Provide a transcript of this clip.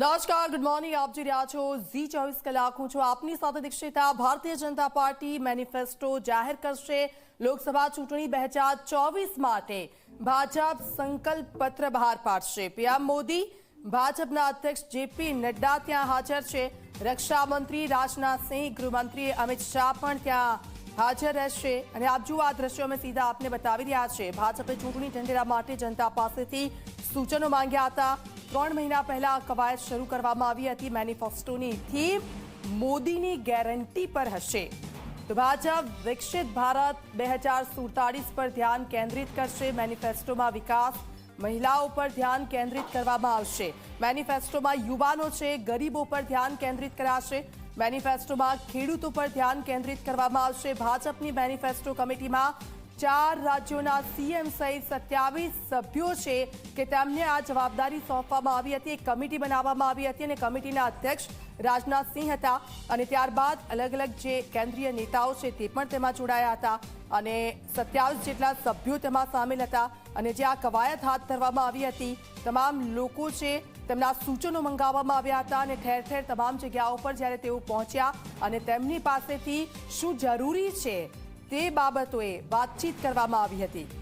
નમસ્કાર good morning આપ જોઈ રહ્યા છો ઝી ચોવીસ કલાક હું છું. આપની સાથે દીક્ષિતા, ભારતીય જનતા પાર્ટી મેનિફેસ્ટો જાહેર કરશે. લોકસભા ચૂંટણી બે હજાર ચોવીસ માટે ભાજપ સંકલ્પ પત્ર બહાર પાડશે. પીએમ મોદી, ભાજપના અધ્યક્ષ જેપી નડ્ડા ત્યાં હાજર છે. રક્ષામંત્રી રાજનાથ રાજનાથસિંહ ગૃહમંત્રી અમિત શાહ પણ ત્યાં હાજર રહેશે. અને આપ જુઓ આ દ્રશ્યો અમે સીધા આપને બતાવી રહ્યા છે. ભાજપે ચૂંટણી ઢંઢેરા માટે જનતા પાસેથી સૂચનો માંગ્યા હતા. ત્રણ મહિના પહેલા કવાયત શરૂ કરવામાં આવી હતી. મેનિફેસ્ટોની થીમ મોદીની ગેરંટી પર હશે. તો ભાજપ વિકસિત ભારત બે હજાર સુડતાળીસ પર ધ્યાન કેન્દ્રિત કરશે. મેનિફેસ્ટોમાં વિકાસ, મહિલાઓ પર ધ્યાન કેન્દ્રિત કરવામાં આવશે. મેનિફેસ્ટોમાં યુવાનો છે, ગરીબો પર ધ્યાન કેન્દ્રિત કરાશે. મેનિફેસ્ટોમાં ખેડૂતો પર ધ્યાન કેન્દ્રિત કરવામાં આવશે. ભાજપની મેનિફેસ્ટો કમિટીમાં ચાર રાજ્યોના સીએમ સહિત સત્યાવીસ સભ્યો છે કે તેમને આ જવાબદારી સોંપવામાં આવી હતી. એક કમિટી બનાવવામાં આવી હતી અને કમિટીના અધ્યક્ષ રાજનાથસિંહ હતા અને ત્યારબાદ અલગ અલગ જે કેન્દ્રીય નેતાઓ છે તે પણ તેમાં જોડાયા હતા અને સત્યાવીસ જેટલા સભ્યો તેમાં સામેલ હતા અને જે આ કવાયત હાથ ધરવામાં આવી હતી તમામ લોકો છે તેમના સૂચનો મંગાવવામાં આવ્યા હતા અને ઠેર ઠેર તમામ જગ્યાઓ પર જ્યારે તેઓ પહોંચ્યા અને તેમની પાસેથી શું જરૂરી છે તે બાબતોએ વાતચીત કરવામાં આવી હતી.